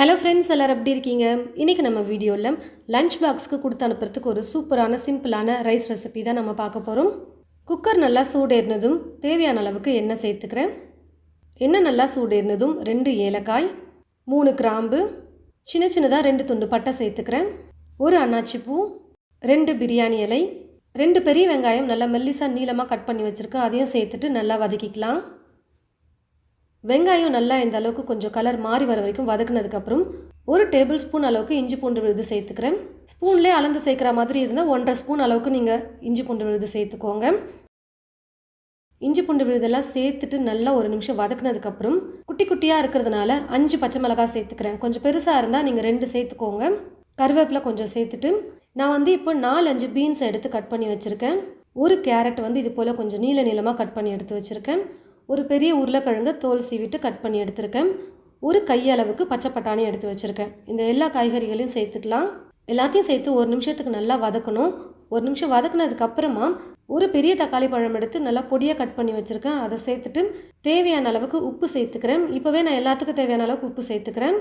Hello friends எல்லோரும் எப்படி இருக்கீங்க? இன்றைக்கி நம்ம வீடியோவில் லஞ்ச் பாக்ஸ்க்கு கொடுத்து அனுப்புறதுக்கு ஒரு சூப்பரான சிம்பிளான ரைஸ் ரெசிபி தான் நம்ம பார்க்க போகிறோம் குக்கர் நல்லா சூடேறினதும் தேவையான அளவுக்கு எண்ணெய் சேர்த்துக்கிறேன். எண்ணெய் நல்லா சூடேறினதும் ரெண்டு ஏலக்காய் மூணு கிராம்பு சின்ன சின்னதாக ரெண்டு துண்டு பட்டை சேர்த்துக்கிறேன். ஒரு அன்னாச்சி பூ ரெண்டு பிரியாணி இலை ரெண்டு பெரிய வெங்காயம் நல்லா மெல்லிசாக நீளமாக கட் பண்ணி வச்சுருக்கேன். அதையும் சேர்த்துட்டு நல்லா வதக்கிக்கலாம். வெங்காயம் நல்லா இந்த அளவுக்கு கொஞ்சம் கலர் மாறி வர வரைக்கும் வதக்குனதுக்கப்புறம் ஒரு டேபிள் ஸ்பூன் அளவுக்கு இஞ்சி பூண்டு விழுது சேர்த்துக்கிறேன். ஸ்பூன்லேயே அளந்து சேர்க்குற மாதிரி இருந்தால் ஒன்றரை ஸ்பூன் அளவுக்கு நீங்கள் இஞ்சி பூண்டு விழுது சேர்த்துக்கோங்க. இஞ்சி பூண்டு விழுதெல்லாம் சேர்த்துட்டு நல்லா ஒரு நிமிஷம் வதக்குனதுக்கப்புறம் குட்டி குட்டியாக இருக்கிறதுனால அஞ்சு பச்சை மிளகாய் சேர்த்துக்கிறேன். கொஞ்சம் பெருசாக இருந்தால் நீங்கள் ரெண்டு சேர்த்துக்கோங்க. கருவேப்பிலை கொஞ்சம் சேர்த்துட்டு நான் வந்து இப்போ நாலு அஞ்சு பீன்ஸ் எடுத்து கட் பண்ணி வச்சுருக்கேன். ஒரு கேரட் வந்து இது போல் கொஞ்சம் நீள நீளமாக கட் பண்ணி எடுத்து வச்சுருக்கேன். ஒரு பெரிய உருளைக்கிழங்கு தோல் சீவிட்டு கட் பண்ணி எடுத்திருக்கேன். ஒரு கையளவுக்கு பச்சை பட்டாணி எடுத்து வச்சுருக்கேன். இந்த எல்லா காய்கறிகளையும் சேர்த்துக்கலாம். எல்லாத்தையும் சேர்த்து ஒரு நிமிஷத்துக்கு நல்லா வதக்கணும். ஒரு நிமிஷம் வதக்குனதுக்கப்புறமா ஒரு பெரிய தக்காளி பழம் எடுத்து நல்லா பொடியாக கட் பண்ணி வச்சுருக்கேன். அதை சேர்த்துட்டு தேவையான அளவுக்கு உப்பு சேர்த்துக்கிறேன். இப்போவே நான் எல்லாத்துக்கும் தேவையான அளவுக்கு உப்பு சேர்த்துக்கிறேன்.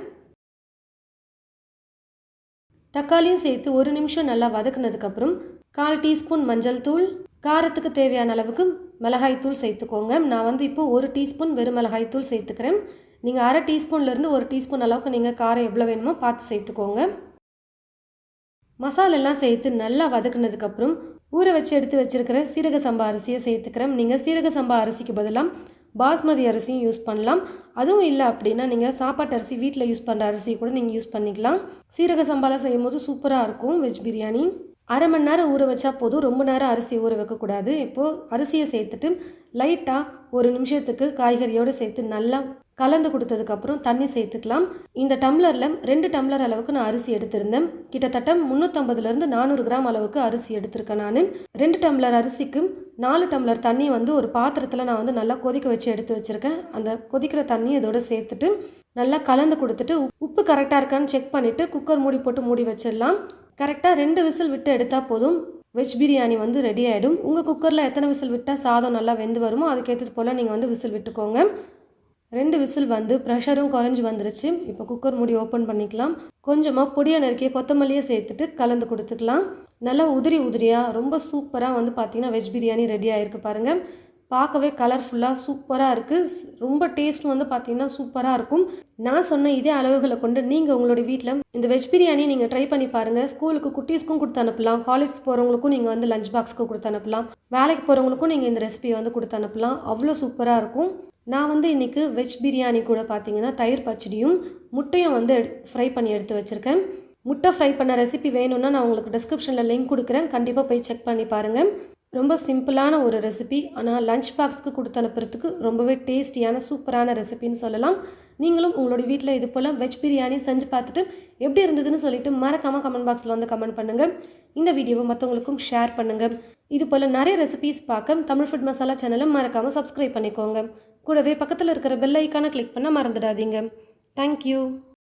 தக்காளியும் சேர்த்து ஒரு நிமிஷம் நல்லா வதக்குனதுக்கப்புறம் கால் டீஸ்பூன் மஞ்சள் தூள். காரத்துக்கு தேவையான அளவுக்கு மிளகாய்த்தூள் சேர்த்துக்கோங்க. நான் வந்து இப்போ ஒரு டீஸ்பூன் வெறும் மிளகாய் தூள் சேர்த்துக்கிறேன். நீங்கள் அரை டீஸ்பூன்லேருந்து ஒரு டீஸ்பூன் அளவுக்கு நீங்கள் காரம் எவ்வளோ வேணுமோ பார்த்து சேர்த்துக்கோங்க. மசாலெல்லாம் சேர்த்து நல்லா வதக்குனதுக்கப்புறம் ஊற வச்சு எடுத்து வச்சுருக்கிற சீரக சம்பா அரிசியை சேர்த்துக்கிறேன். நீங்கள் சீரக சம்பா அரிசிக்கு பதிலாக பாஸ்மதி அரிசியும் யூஸ் பண்ணலாம். அதுவும் இல்லை அப்படின்னா நீங்கள் சாப்பாட்டு அரிசி வீட்டில் யூஸ் பண்ணுற அரிசி கூட நீங்கள் யூஸ் பண்ணிக்கலாம். சீரக சம்பாலாம் செய்யும் போது சூப்பராக இருக்கும் வெஜ் பிரியாணி. அரை மணி நேரம் ஊற வச்சா போதும். ரொம்ப நேரம் அரிசி ஊற வைக்கக்கூடாது. இப்போது அரிசியை சேர்த்துட்டு லைட்டாக ஒரு நிமிஷத்துக்கு காய்கறியோடு சேர்த்து நல்லா கலந்து கொடுத்ததுக்கப்புறம் தண்ணி சேர்த்துக்கலாம். இந்த டம்ளரில் ரெண்டு டம்ளர் அளவுக்கு நான் அரிசி எடுத்திருந்தேன். கிட்டத்தட்ட முந்நூற்றம்பதுலேருந்து நானூறு கிராம் அளவுக்கு அரிசி எடுத்திருக்கேன் நான். ரெண்டு டம்ளர் அரிசிக்கு நாலு டம்ளர் தண்ணி வந்து ஒரு பாத்திரத்தில் நான் வந்து நல்லா கொதிக்க வச்சு எடுத்து வச்சுருக்கேன். அந்த கொதிக்கிற தண்ணி இதோட சேர்த்துட்டு நல்லா கலந்து கொடுத்துட்டு உப்பு கரெக்டாக இருக்கான்னு செக் பண்ணிவிட்டு குக்கர் மூடி போட்டு மூடி வச்சிடலாம். கரெக்டாக ரெண்டு விசில் விட்டு எடுத்தால் போதும். வெஜ் பிரியாணி வந்து ரெடி ஆகிடும் உங்கள் குக்கரில் எத்தனை விசில் விட்டால் சாதம் நல்லா வெந்து வருமோ அதுக்கேற்றது போல் நீங்கள் வந்து விசில் விட்டுக்கோங்க. ரெண்டு விசில் வந்து ப்ரெஷரும் குறைஞ்சி வந்துருச்சு. இப்போ குக்கர் மூடி ஓப்பன் பண்ணிக்கலாம். கொஞ்சமாக பொடியாக நறுக்கிய கொத்தமல்லியை சேர்த்துட்டு கலந்து கொடுத்துக்கலாம். நல்லா உதிரி உதிரியாக ரொம்ப சூப்பராக வந்து பார்த்திங்கன்னா வெஜ் பிரியாணி ரெடி ஆகிருக்கு பாருங்கள் பார்க்கவே கலர்ஃபுல்லாக சூப்பராக இருக்குது ரொம்ப டேஸ்ட் வந்து பார்த்திங்கன்னா சூப்பராக இருக்கும். நான் சொன்ன இதே அளவுகளை கொண்டு நீங்கள் உங்களுடைய வீட்டில் இந்த வெஜ் பிரியாணி நீங்கள் ட்ரை பண்ணி பாருங்கள் ஸ்கூலுக்கு குட்டீஸ்க்கும் கொடுத்து அனுப்பலாம். காலேஜ் போகிறவங்களுக்கும் நீங்கள் வந்து லஞ்ச் பாக்ஸ்க்கு கொடுத்து அனுப்பலாம். வேலைக்கு போகிறவங்களுக்கும் நீங்கள் இந்த ரெசிபியை வந்து கொடுத்து அனுப்பலாம். அவ்வளோ சூப்பராக இருக்கும். நான் வந்து இன்றைக்கி வெஜ் பிரியாணி கூட பார்த்தீங்கன்னா தயிர் பச்சடியும் முட்டையும் வந்து ஃப்ரை பண்ணி எடுத்து வச்சுருக்கேன். முட்டை ஃப்ரை பண்ண ரெசிபி வேணும்னா நான் உங்களுக்கு டிஸ்கிரிப்ஷனில் லிங்க் கொடுக்குறேன். கண்டிப்பாக போய் செக் பண்ணி பாருங்கள் ரொம்ப சிம்பிளான ஒரு ரெசிபி ஆனால் லஞ்ச் பாக்ஸ்க்கு கொடுத்து அனுப்புறதுக்கு ரொம்பவே டேஸ்டியான சூப்பரான ரெசிபின்னு சொல்லலாம். நீங்களும் உங்களோட வீட்டில் இது போல் வெஜ் பிரியாணி செஞ்சு பார்த்துட்டு எப்படி இருந்ததுன்னு சொல்லிட்டு மறக்காமல் கமெண்ட் பாக்ஸில் வந்து கமெண்ட் பண்ணுங்கள் இந்த வீடியோவை மற்றவங்களுக்கும் ஷேர் பண்ணுங்கள் இது போல் நிறைய ரெசிபிஸ் பார்க்க தமிழ் ஃபுட் மசாலா சேனலை மறக்காமல் சப்ஸ்கிரைப் பண்ணிக்கோங்க. கூடவே பக்கத்தில் இருக்கிற பெல் ஐக்கானை கிளிக் பண்ண மறந்துடாதீங்க. தேங்க்யூ